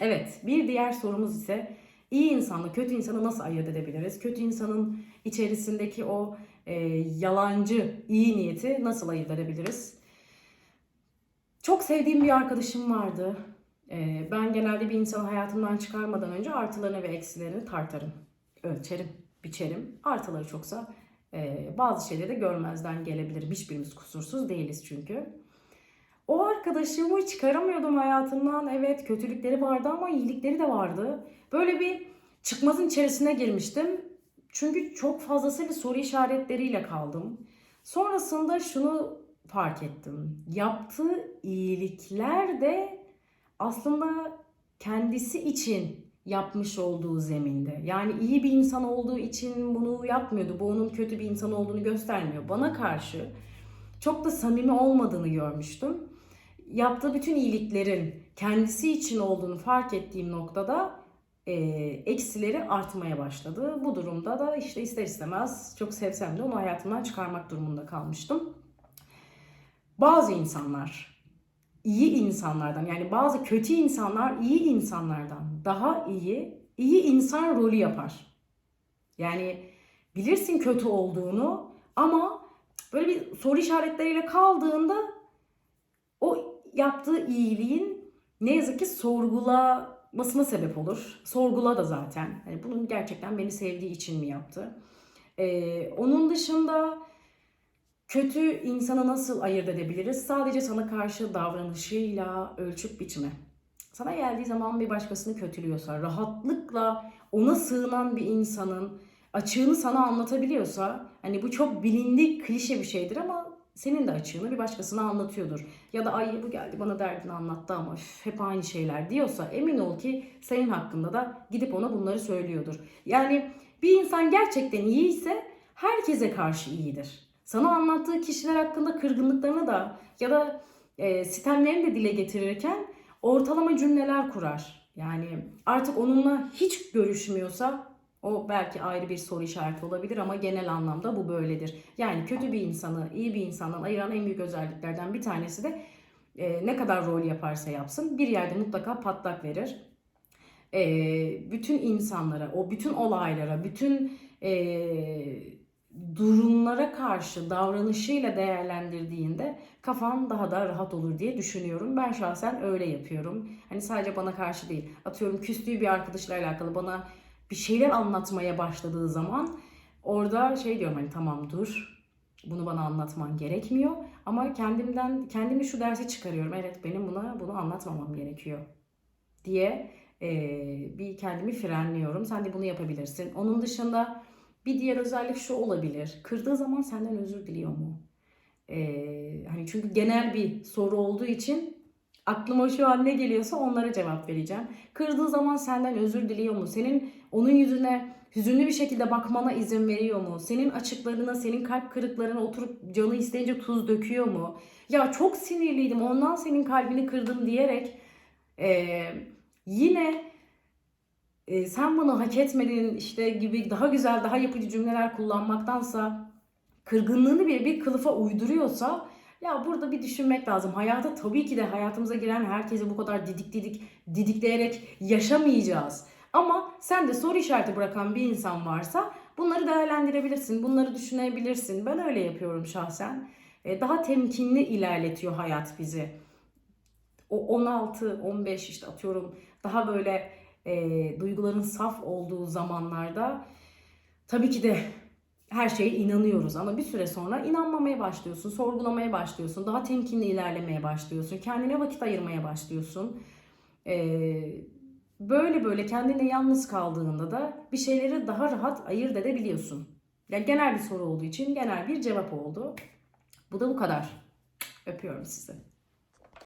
Evet, bir diğer sorumuz ise iyi insanla kötü insanı nasıl ayırt edebiliriz? Kötü insanın içerisindeki o e, yalancı iyi niyeti nasıl ayırt edebiliriz? Çok sevdiğim bir arkadaşım vardı. E, ben genelde bir insanı hayatımdan çıkarmadan önce artılarını ve eksilerini tartarım, ölçerim, biçerim. Artıları çoksa e, bazı şeyleri de görmezden gelebilirim. Hiçbirimiz kusursuz değiliz çünkü. O arkadaşımı çıkaramıyordum hayatımdan. Evet kötülükleri vardı ama iyilikleri de vardı. Böyle bir çıkmazın içerisine girmiştim. Çünkü çok fazlasıyla soru işaretleriyle kaldım. Sonrasında şunu fark ettim. Yaptığı iyilikler de aslında kendisi için yapmış olduğu zeminde. Yani iyi bir insan olduğu için bunu yapmıyordu. Bu onun kötü bir insan olduğunu göstermiyor. Bana karşı çok da samimi olmadığını görmüştüm. Yaptığı bütün iyiliklerin kendisi için olduğunu fark ettiğim noktada e, eksileri artmaya başladı. Bu durumda da işte ister istemez çok sevsem de onu hayatımdan çıkarmak durumunda kalmıştım. Bazı insanlar iyi insanlardan yani bazı kötü insanlar iyi insanlardan daha iyi iyi insan rolü yapar. Yani bilirsin kötü olduğunu ama böyle bir soru işaretleriyle kaldığında yaptığı iyiliğin ne yazık ki sorgulamasına sebep olur. Sorgula da zaten. Hani bunun gerçekten beni sevdiği için mi yaptı? Ee, onun dışında kötü insanı nasıl ayırt edebiliriz? Sadece sana karşı davranışıyla ölçüp biçme. Sana geldiği zaman bir başkasını kötülüyorsa, rahatlıkla ona sığınan bir insanın açığını sana anlatabiliyorsa, hani bu çok bilindik klişe bir şeydir ama senin de açığını bir başkasına anlatıyordur. Ya da ay bu geldi bana derdini anlattı ama üf, hep aynı şeyler diyorsa emin ol ki senin hakkında da gidip ona bunları söylüyordur. Yani bir insan gerçekten iyi ise herkese karşı iyidir. Sana anlattığı kişiler hakkında kırgınlıklarını da ya da e, sitemlerini de dile getirirken ortalama cümleler kurar. Yani artık onunla hiç görüşmüyorsa o belki ayrı bir soru işareti olabilir ama genel anlamda bu böyledir. Yani kötü bir insanı iyi bir insandan ayıran en büyük özelliklerden bir tanesi de e, ne kadar rol yaparsa yapsın bir yerde mutlaka patlak verir. E, bütün insanlara, o bütün olaylara, bütün e, durumlara karşı davranışıyla değerlendirdiğinde kafan daha da rahat olur diye düşünüyorum. Ben şahsen öyle yapıyorum. Hani sadece bana karşı değil. Atıyorum küstüğü bir arkadaşla alakalı bana bir şeyler anlatmaya başladığı zaman orada şey diyorum hani tamam dur. Bunu bana anlatman gerekmiyor ama kendimden kendimi şu dersi çıkarıyorum. Evet benim buna bunu anlatmamam gerekiyor diye e, bir kendimi frenliyorum. Sen de bunu yapabilirsin. Onun dışında bir diğer özellik şu olabilir. Kırdığı zaman senden özür diliyor mu? Ee, hani çünkü genel bir soru olduğu için aklıma şu an ne geliyorsa onlara cevap vereceğim. Kırdığı zaman senden özür diliyor mu? Senin onun yüzüne hüzünlü bir şekilde bakmana izin veriyor mu? Senin açıklarına, senin kalp kırıklarına oturup canı isteyince tuz döküyor mu? Ya çok sinirliydim ondan senin kalbini kırdım diyerek e, yine e, sen bunu hak etmedin işte gibi daha güzel, daha yapıcı cümleler kullanmaktansa kırgınlığını bile bir kılıfa uyduruyorsa ya burada bir düşünmek lazım. Hayata tabii ki de hayatımıza giren herkese bu kadar didik didik didikleyerek yaşamayacağız. Ama sen de soru işareti bırakan bir insan varsa bunları değerlendirebilirsin, bunları düşünebilirsin. Ben öyle yapıyorum şahsen. E, Daha temkinli ilerletiyor hayat bizi. O 16, 15 işte atıyorum daha böyle e, duyguların saf olduğu zamanlarda tabii ki de her şeye inanıyoruz ama bir süre sonra inanmamaya başlıyorsun, sorgulamaya başlıyorsun, daha temkinli ilerlemeye başlıyorsun, kendine vakit ayırmaya başlıyorsun. Ee, böyle böyle kendine yalnız kaldığında da bir şeyleri daha rahat ayırt edebiliyorsun. Yani genel bir soru olduğu için genel bir cevap oldu. Bu da bu kadar. Öpüyorum sizi.